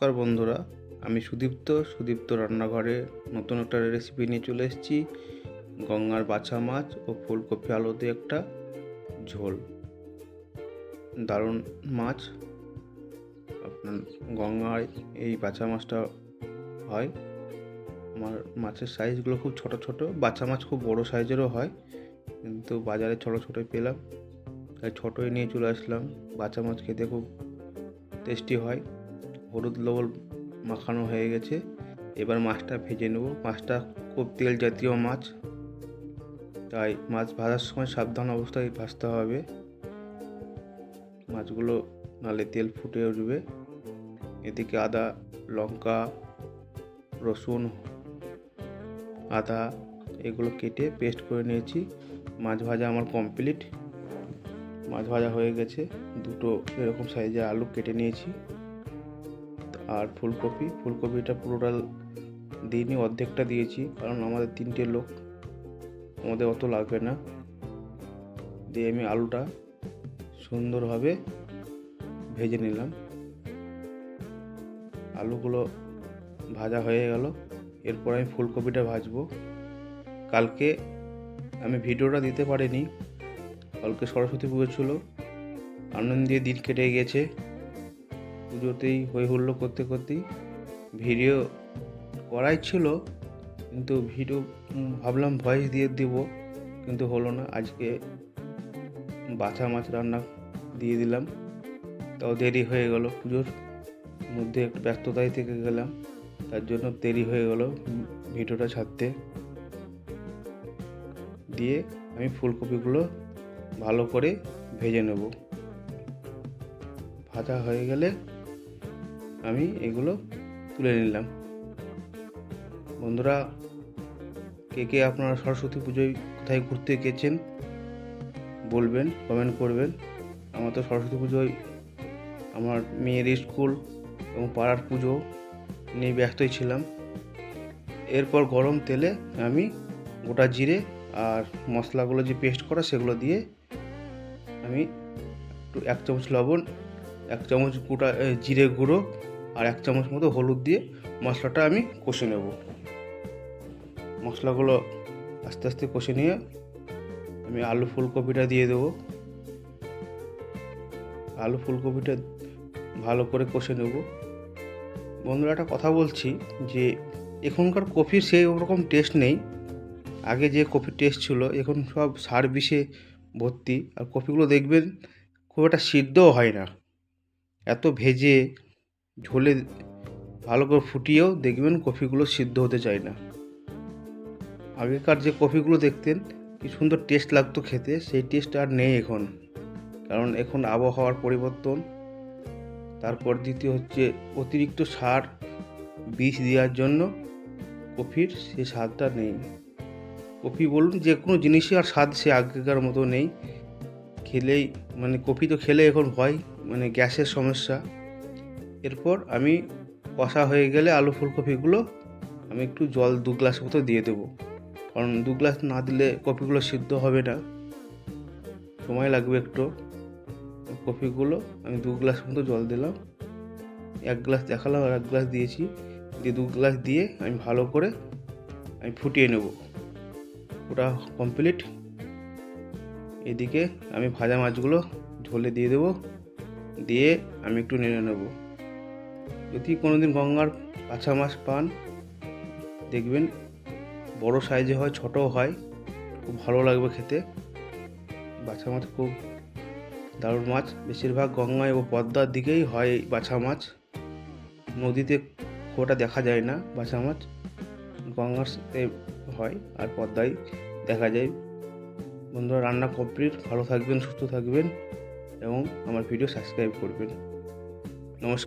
নমস্কার বন্ধুরা, আমি সুদীপ্ত সুদীপ্ত রান্নাঘরে নতুন একটা রেসিপি নিয়ে চলে এসেছি। গঙ্গার বাছা মাছ ও ফুলকপি আলু দিয়ে একটা ঝোল। দারুণ মাছ। আপনার গঙ্গায় এই বাছা মাছটা হয়। আমার মাছের সাইজগুলো খুব ছোট ছোট। বাছা মাছ খুব বড় সাইজেরও হয়, কিন্তু বাজারে ছোট ছোটোই পেলাম। তাই ছোটোই নিয়ে চলে আসলাম। বাছা মাছ খেতে খুব টেস্টি হয়। হলুদ লবণ মাখানো হয়ে গেছে। এবার মাছটা ভেজে নেব। মাছটা খুব তেল জাতীয় মাছ, তাই মাছ ভাজার সময় সাবধান অবস্থায় ভাজতে হবে। মাছগুলো নালে তেল ফুটে উঠবে। এদিকে আদা, লঙ্কা, রসুন, আদা, এগুলো কেটে পেস্ট করে নিয়েছি। মাছ ভাজা আমার কমপ্লিট। মাছ ভাজা হয়ে গেছে। দুটো এরকম সাইজে আলু কেটে নিয়েছি। আর ফুলকপি, ফুলকপিটা পুরোটা দিইনি, অর্ধেকটা দিয়েছি, কারণ আমাদের তিনটে লোক। আমাদের অত লাগবে না। দিয়ে আমি আলুটা সুন্দরভাবে ভেজে নিলাম। আলুগুলো ভাজা হয়ে গেল। এরপর আমি ফুলকপিটা ভাজবো। কালকে আমি ভিডিওটা দিতে পারিনি। কালকে সরস্বতী পুজো ছিল। আনন্দে দিন কেটে গেছে। পুজোতেই হই হুল্লো করতে করতেই ভিডিও করাই ছিল, কিন্তু ভিডিও ভাবলাম ভয়েস দিয়ে দিব, কিন্তু হলো না, আজকে বাছা মাছ রান্না দিয়ে দিলাম, তাও দেরি হয়ে গেল পুজোর মধ্যে একটু ব্যস্ততায় থেকে গেলাম, তার জন্য দেরি হয়ে গেল ভিডিওটা ছাড়তে। দিয়ে আমি ফুলকপিগুলো ভালো করে ভেজে নেব। ভাজা হয়ে গেলে আমি এগুলো তুলে নিলাম। বন্ধুরা, কে কে আপনারা সরস্বতী পুজোয় কোথায় ঘুরতে গেছেন বলবেন কমেন্ট করবেন। আমার তো সরস্বতী পুজোয় আমার মেয়ের স্কুল এবং পাড়ার পুজো নিয়ে ব্যস্তই ছিলাম। এরপর গরম তেলে আমি গোটা জিরে আর মশলাগুলো যে পেস্ট করা সেগুলো দিয়ে আমি একটু এক চামচ লবণ, এক চামচ গোটা জিরে গুঁড়ো আর এক চামচ মতো হলুদ দিয়ে মশলাটা আমি কষে নেব। মশলাগুলো আস্তে আস্তে কষে নিয়ে আমি আলু ফুলকপিটা দিয়ে দেবো। আলু ফুলকপিটা ভালো করে কষে নেব। বন্ধুরা, একটা কথা বলছি যে এখনকার কফির সেই রকম টেস্ট নেই। আগে যে কফির টেস্ট ছিল, এখন সব সার বিষে ভর্তি। আর কফিগুলো দেখবেন খুব একটা সিদ্ধও হয় না। এত ভেজে ঝোলে ভালো করে ফুটিয়েও দেখবেন কফিগুলো সিদ্ধ হতে চায় না। আগেকার যে কফিগুলো দেখতেন, কি সুন্দর টেস্ট লাগতো খেতে, সেই টেস্ট আর নেই এখন। কারণ এখন আবহাওয়ার পরিবর্তন, তারপর দ্বিতীয় হচ্ছে অতিরিক্ত সার, বিষ দেওয়ার জন্য কফির সে স্বাদটা নেই। কফি বলুন, যে কোনো জিনিসই আর স্বাদ সে আগেকার মতো নেই। খেলেই মানে কফি তো খেলে এখন হয় মানে গ্যাসের সমস্যা। এরপর আমি কষা হয়ে গেলে আলু ফুলকপিগুলো আমি একটু জল দু গ্লাস মতো দিয়ে দেবো। কারণ দু গ্লাস না দিলে কপিগুলো সিদ্ধ হবে না। সময় লাগবে একটু। কপিগুলো আমি দু গ্লাস মতো জল দিলাম। এক গ্লাস দেখালাম আর এক গ্লাস দিয়েছি। দিয়ে দু গ্লাস দিয়ে আমি ভালো করে আমি ফুটিয়ে নেব। ওটা কমপ্লিট। এদিকে আমি ভাজা মাছগুলো ঝোলে দিয়ে দেবো। দিয়ে আমি একটু নেড়ে নেব। যদি কোনো দিন গঙ্গার কাঁচা মাছ পান, দেখবেন বড় সাইজে হয়, ছোটও হয়, খুব ভালো লাগবে খেতে। বাছা মাছ খুব দারুণ মাছ। বেশিরভাগ গঙ্গায় ও পদ্মার দিকেই হয় বাছা মাছ। নদীতে একটা দেখা যায় না বাছা মাছ। গঙ্গার হয় আর পদ্মায় দেখা যায়। বন্ধুরা, রান্না কমপ্লিট। ভালো থাকবেন, সুস্থ থাকবেন এবং আমার ভিডিও সাবস্ক্রাইব করবেন। নমস্কার।